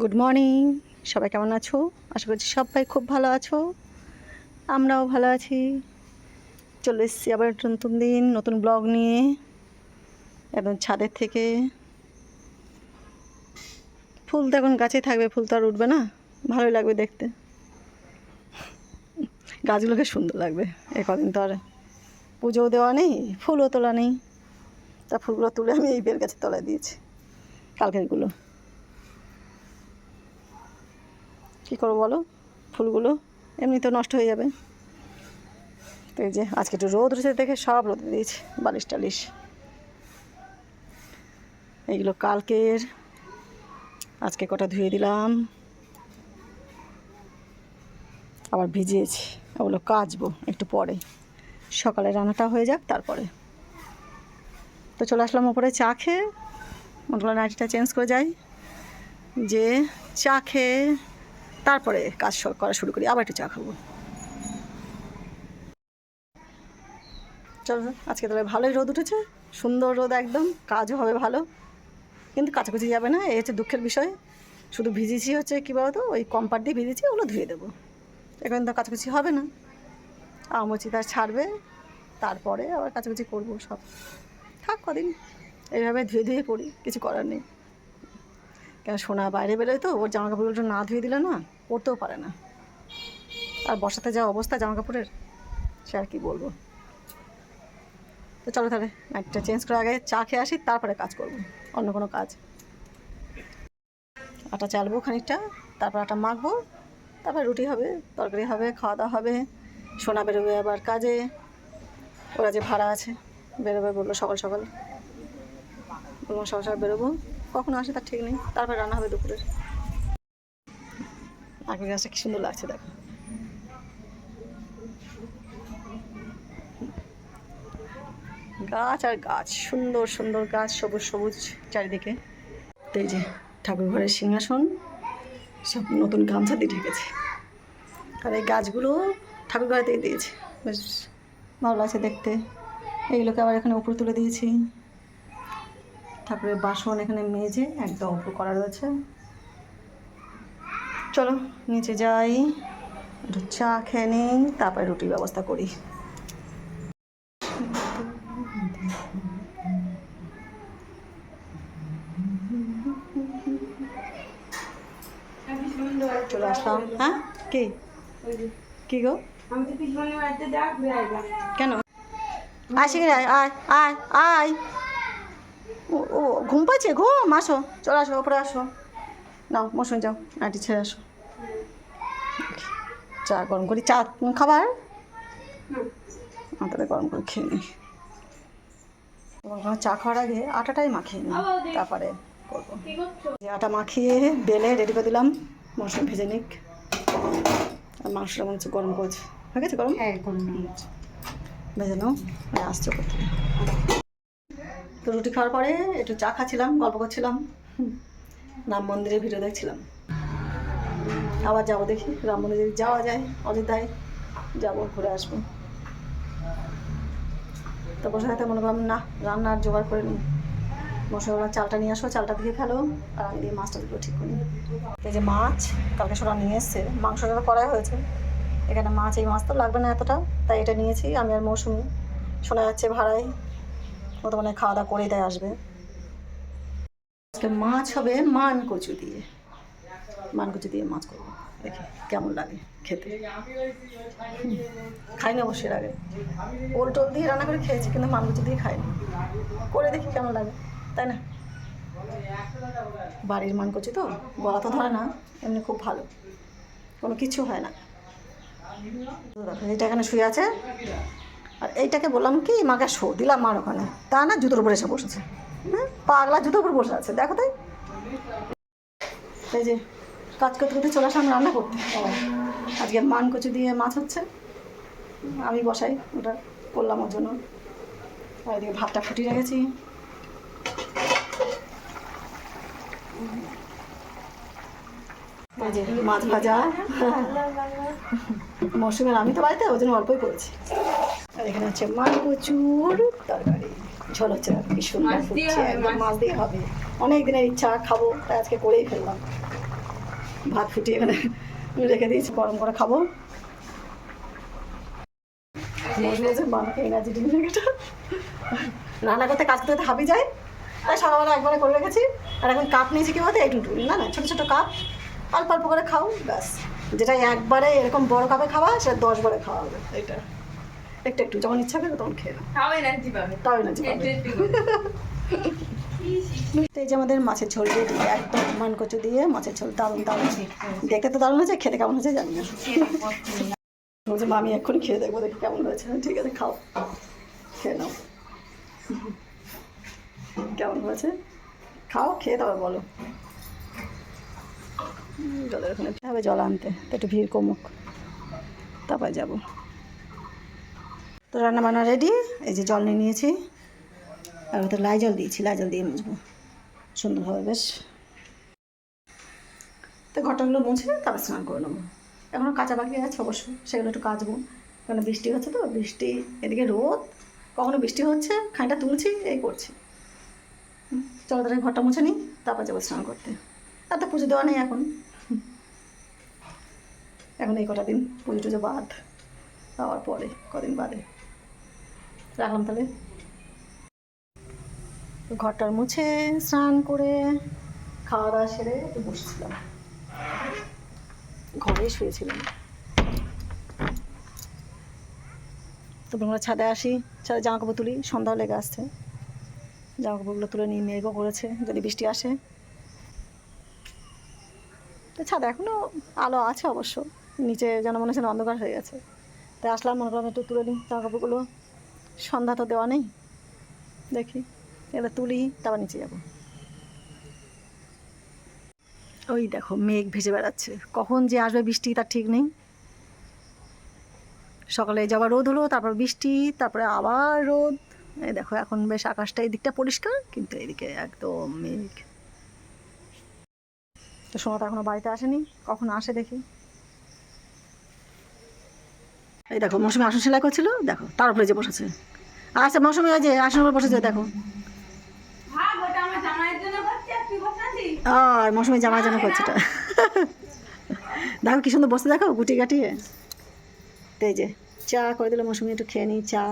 Good morning সবাই কেমন আছো? আশা করছি সবাই খুব ভালো আছো। আমরাও ভালো আছি। চলে এসেছি আবার নতুন দিন, নতুন ব্লগ নিয়ে। একদম ছাদের থেকে। ফুল তো এখন গাছে থাকবে, ফুল তো আর উঠবে না। ভালোই লাগবে দেখতে। গাছগুলোকে সুন্দর লাগবে। এ কদিন তো আর পুজোও দেওয়া নেই, ফুলও তোলা নেই। তা ফুলগুলো তুলে আমি এই বেল গাছের তলায় দিয়েছি, কালকেরগুলো। কী করব বলো? ফুলগুলো এমনি তো নষ্ট হয়ে যাবে। তো যে আজকে একটু রোদ উঠেছে দেখে সব রোদ দিয়েছি, বালিশ টালিশ। এইগুলো কালকের। আজকে কটা ধুয়ে দিলাম। আবার ভিজিয়েছি, ওগুলো কাচবো একটু পরে। সকালে রান্নাটা হয়ে যাক, তারপরে। তো চলে আসলাম ওপরে চা খেয়ে। মনে নাইটিটা চেঞ্জ করে যাই। যে চা খেয়ে তারপরে কাজ করা শুরু করি, আবার একটু চা খাব। চলো, আজকে তাহলে ভালোই রোদ উঠেছে, সুন্দর রোদ একদম, কাজও হবে ভালো, কিন্তু কাছাকাছি যাবে না, এই হচ্ছে দুঃখের বিষয়। শুধু ভিজেছি হচ্ছে কী বলতো, ওই কম্পার দিয়ে ভিজেছি, ওগুলো ধুয়ে দেবো। এখন তো কাছাকাছি হবে না আমচি তার ছাড়বে, তারপরে আবার কাচাকুচি করব সব। থাক কদিন, এইভাবে ধুয়ে ধুয়ে করি কিছু করার নেই। কেন সোনা বাইরে বেরোয় তো? ওর জামা কাপড়গুলো না ধুয়ে দিলে না পরতেও পারে না। আর বর্ষাতে যা অবস্থা জামা কাপড়ের সে আর কি বলব? তো চলো তাহলে নাইটটা চেঞ্জ করে আগে চা খেয়ে আসি, তারপরে কাজ করব। অন্য কোনো কাজ। আটা চালবো খানিকটা, তারপর আটা মাখবো, তারপর রুটি হবে, তরকারি হবে, খাওয়া দাওয়া হবে, সোনা বেরোবে আবার কাজে। ওরা যে ভাড়া আছে, বেরোবে বলল সকাল সকাল। বললাম সকাল সকাল বেরোবো। কখন আসে তার ঠিক নেই। তারপর রান্না হবে দুপুরের আগে গাছটা কি সুন্দর লাগছে দেখো। গাছ আর গাছ, সুন্দর সুন্দর গাছ, সবুজ সবুজ চারিদিকে। এই যে ঠাকুর ঘরের সিংহাসন, সব নতুন গামছা দিয়ে ঢেকেছে। আর এই গাছগুলো ঠাকুর ঘরেতেই দিয়েছে। বেশ ভালো লাগছে দেখতে। এইগুলোকে আবার এখানে উপরে তুলে দিয়েছি। ঠাকুরের বাসন এখানে মেজে একদম উপর করা রয়েছে। চলো নিচে যাই একটু চা খেয়ে নিই তারপরে রুটির ব্যবস্থা করি। চলে আসলাম। হ্যাঁ? কি? কি গো? কেন? আসি আয় আয় আয় আয়। ও ঘুম পাচ্ছে ঘুম আসো চলে আসো ওপরে আসো। নাও মৌসুমি যাও আটি ছেড়ে আসো। চা গরম করি চা খাবার? তাহলে গরম করে খেয়ে নিই গরম চা খাওয়ার আগে আটাটাই মাখিয়ে নিই তারপরে করব। আটা মাখিয়ে বেলে রেডি করে দিলাম মশলা ভেজে নিক। আর মাংসটা মনে হচ্ছে গরম করছে। হয়ে গেছে গরম? হ্যাঁ করুন ভেজে নাও আসছো করতে তো রুটি খাওয়ার পরে একটু চা খাচ্ছিলাম, গল্প করছিলাম। রাম মন্দিরের ভিডিও দেখছিলাম। আবার যাব দেখি, রাম মন্দিরে যাওয়া যায়, অযোধ্যায় যাব, ঘুরে আসব। তো বসে থাকতে মনে করলাম, না, রান্নার জোগাড় করে নিই। মশলা বললাম চালটা নিয়ে আসো, চালটা দিয়ে ফেলো, আর আমি দিয়ে মাছটা দুটো ঠিক করি এই যে মাছ, কালকে সোনা নিয়ে এসছে মাংসটা তো করাই হয়েছে। এখানে মাছ, এই মাছ তো লাগবে না এতটা, তাই এটা নিয়েছি, আমি আর মৌসুমি, শোনা যাচ্ছে ভাড়ায়। ও তো মানে খাওয়া দাওয়া করেই তাই আসবে। আজকে মাছ হবে মান কচু দিয়ে। মান কচু দিয়ে মাছ করব। দেখি কেমন লাগে খেতে। খাইনি অবশ্যই আগে। ওল টোল দিয়ে রান্না করে খেয়েছি, কিন্তু মান কচু দিয়ে খাইনি। করে দেখি কেমন লাগে, তাই না? বাড়ির মান কচু তো, গলা তো ধরে না, এমনি খুব ভালো। কোনো কিছু হয় না। এইটা এখানে শুয়ে আছে। আর এইটাকে বললাম কি, মাকে শো দিলাম মার ওখানে। তা না, জুতোর উপরে এসে বসেছে। হ্যাঁ পাগলা জুতোর উপর বসে আছে, দেখো তাই। এই যে, কাজ করতে করতে চলে আসলাম রান্না করতে। আজকে মান কচু দিয়ে মাছ হচ্ছে। আমি বসাই, ওটা করলাম ওর জন্য। আর এদিকে ভাতটা ফুটিয়ে রেখেছি। মাছ ভাজা। মৌসুমের আমি তো বাড়িতে ওই জন্য অল্পই করেছি। আর এখানে হচ্ছে মাছ প্রচুর তরকারি ঝোল হচ্ছে কি সুন্দর মাছ দিয়ে ফুটছে হবে, একদম মাছ মাছ দিয়ে হবে। অনেক দিনের ইচ্ছা খাব তাই আজকে করেই ফেললাম। ভাত ফুটিয়ে এখানে রেখে দিয়েছি গরম করে খাব। এনার্জি রান্না করতে কাজ করতে হাবি যায়। তাই সকালবেলা একবারে করে রেখেছি। আর এখন কাপ নিয়েছি কি বলতে একটু না না ছোটো ছোটো কাপ। অল্প অল্প করে খাও ব্যাস। যেটা একবারে এরকম বড় কাপে খাওয়া সেটা দশ বারে খাওয়া হবে এটা একটু একটু যখন ইচ্ছা করে তখন খেয়ে তাও এনার্জি পাবে। তাও এনার্জি পাবে। এই যে আমাদের মাছের ঝোল রেডি একদম মান কচু দিয়ে মাছের ঝোল দারুণ দারুণ। দেখতে তো দারুণ হয়েছে খেতে কেমন হয়েছে জানি না। বলছে মা আমি এক্ষুনি খেয়ে দেখব দেখি কেমন হয়েছে। ঠিক আছে খাও খেয়ে নাও। কেমন হয়েছে? খাও খেয়ে তারপর বলো। জলের ওখানে হবে জল আনতে। তো একটু ভিড় কমুক। তারপর যাব। তো রান্না বান্না রেডি এই যে জল নিয়ে নিয়েছি। আর ওতে লাই জল দিয়েছি। লাই জল দিয়ে মুছবো। সুন্দর হবে বেশ। তো ঘটনাগুলো মুছে তারপর স্নান করে নেব। এখনও কাঁচা বাকি আছে অবশ্য। সেগুলো একটু কাচবো। কারণ বৃষ্টি হচ্ছে তো? বৃষ্টি, এদিকে রোদ। কখনো বৃষ্টি হচ্ছে খাঁটা তুলছি, এই করছি। চলো তাহলে ঘরটা মুছে নিই, তারপর যাব স্নান করতে। আর তো পুজো দেওয়া নেই এখন। এখন এই কটা দিন পুজো টুজো বাদ আবার পরে, কদিন বাদে। রাখলাম তাহলে। ঘরটার মুছে স্নান করে খাওয়া দাওয়া সেরে একটু বসেছিলাম। ঘরেই শুয়েছিলাম। তারপর আমরা ছাদে আসি। ছাদে জামা কাপড় তুলি সন্ধ্যাও লেগে আসছে। জামা কাপড়গুলো তুলে নিয়ে মেঘও করেছে, যদি বৃষ্টি আসে। তো ছাদে এখনও আলো আছে অবশ্য। নিচে যেন মনে হচ্ছে অন্ধকার হয়ে গেছে। তাই আসলাম, মনে করলাম একটু তুলে নিই জামা কাপড়গুলো। সন্ধ্যা তো দেওয়া নেই। দেখি, এবার তুলি, তারপর নিচে যাব। ওই দেখো, মেঘ ভেসে বেড়াচ্ছে। কখন যে আসবে বৃষ্টি, তার ঠিক নেই। সকালে যাবার রোদ হলো, তারপর বৃষ্টি, তারপরে আবার রোদ। এই দেখো, এখন বেশ আকাশটা এই দিকটা পরিষ্কার, কিন্তু এদিকে একদম মেঘ। তো সময় তো এখনও বাড়িতে আসেনি। কখন আসে দেখি। এই দেখো, মৌসুমি আসন সেলাই করছিল, দেখো, তার উপরে যে বসেছে। আচ্ছা মৌসুমি ওই যে আসন উপর বসেছে, দেখো। আর তুই? আর মৌসুমি জামা জামা করছে দেখো কি সুন্দর বসে দেখো, গুটি গাটিয়ে এই যে, চা করে দিল মৌসুমি, একটু খেয়ে নিই চা।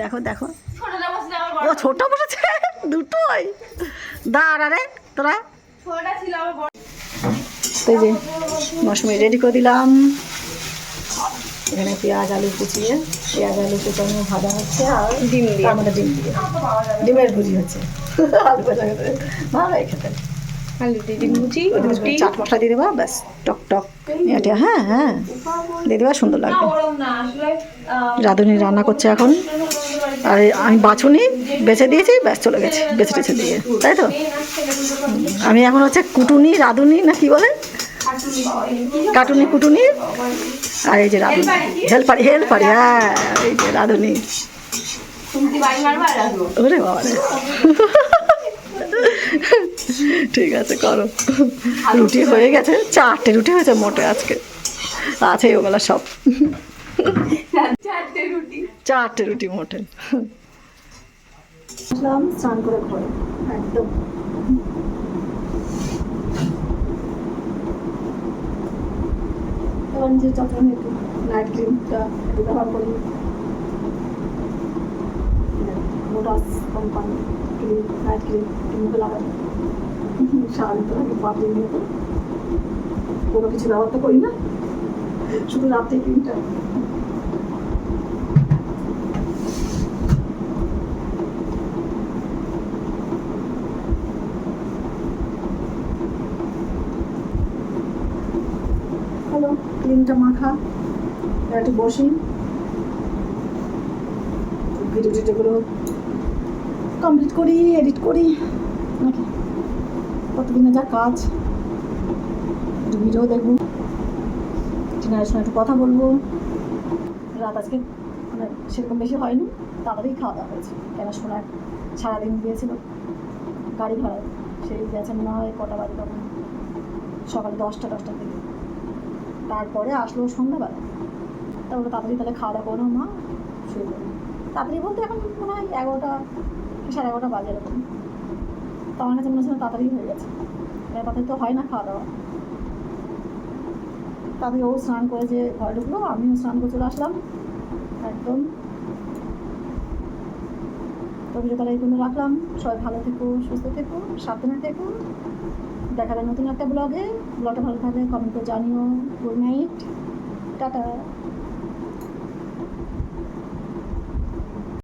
দেখো দেখো। ও ছোট বসেছে, দুটোই। দাঁড়া রে, তোরা। ছোটটা ছিল আবার বড়। তো যে, মৌসুমি রেডি করে দিলাম। এখানে পেঁয়াজ আলু কুচিয়ে পেঁয়াজ আলু কুচানো ভাজা হচ্ছে আর ডিম দিয়ে। আমাদের ডিম দিয়ে। ডিমের ভুজি হচ্ছে। আলু ভাজা খেতে ভালো লাগে খেতে। আলু দিয়ে ডিম। চাট মশলা দিয়ে দেবা ব্যাস টক টক। এটা হ্যাঁ হ্যাঁ। দিয়ে দেবা সুন্দর লাগবে। রাঁধুনি রান্না করছে এখন। আর আমি বাছুনি বেছে দিয়েছি ব্যাস চলে গেছে বেছে টেছে দিয়ে। তাই তো? আমি এখন হচ্ছে কুটুনি রাঁধুনি না কি বলে? কাটুনি কুটুনি? আর এই যে রাঁধুনি। হেল্পারি হেল্পারি হ্যাঁ এই যে রাঁধুনি। ওরে বাবা। ঠিক আছে, করো। রুটি হয়ে গেছে, চারটে রুটি হয়েছে মোটে আজকে। আছে ওগুলা সব। চারটে রুটি। মোটে। স্নান করে ঘরে। একদম। এবার যে তখন একটু নাইট ক্রিমটা ব্যবহার করি মোটাস কোম্পানি ক্রিম নাইট ক্রিম মুখে লাগাই সারাদিন তো লাগে পাপড়ি নিয়ে তো। কোনো কিছু ব্যবহার তো করি না। শুধু রাত্রে ক্রিমটা হলো মাখা। একটু বসি। ভিডিও টিডিওগুলো কমপ্লিট করি এডিট করি। নাকি? কতদিনে যা কাজ। একটু ভিডিও দেখব। টিনারের সঙ্গে একটু কথা বলব। রাত আজকে মানে সেরকম বেশি হয়নি। তাড়াতাড়ি খাওয়া দাওয়া হয়েছে। কেন শোনার সারাদিন গিয়েছিল। গাড়ি ভাড়া। সেই গেছে মনে হয় কটা বাজে তখন। সকাল দশটা, দশটার দিকে। তারপরে আসলো সন্ধ্যাবেলা। তারপরে তাড়াতাড়ি তাহলে খাওয়া দাওয়া করো মা। শুরু করো তাড়াতাড়ি বলতে এখন মনে হয় এগারোটা, সাড়ে এগারোটা বাজে এরকম। তো আমার কাছে মনে হচ্ছে তাড়াতাড়ি হয়ে গেছে। তাড়াতাড়ি তো হয় না খাওয়া দাওয়া। তাদের ও স্নান করে যে ঘরে ঢুকলো, আমিও স্নান করে চলে আসলাম। একদম। তো ভিডিওটা এই রাখলাম। সবাই ভালো থেকো, সুস্থ থেকো, সাবধানে থেকো। দেখা যায় নতুন একটা ব্লগে। ব্লগটা ভালো থাকলে কমেন্ট করে জানিও। Good night tata.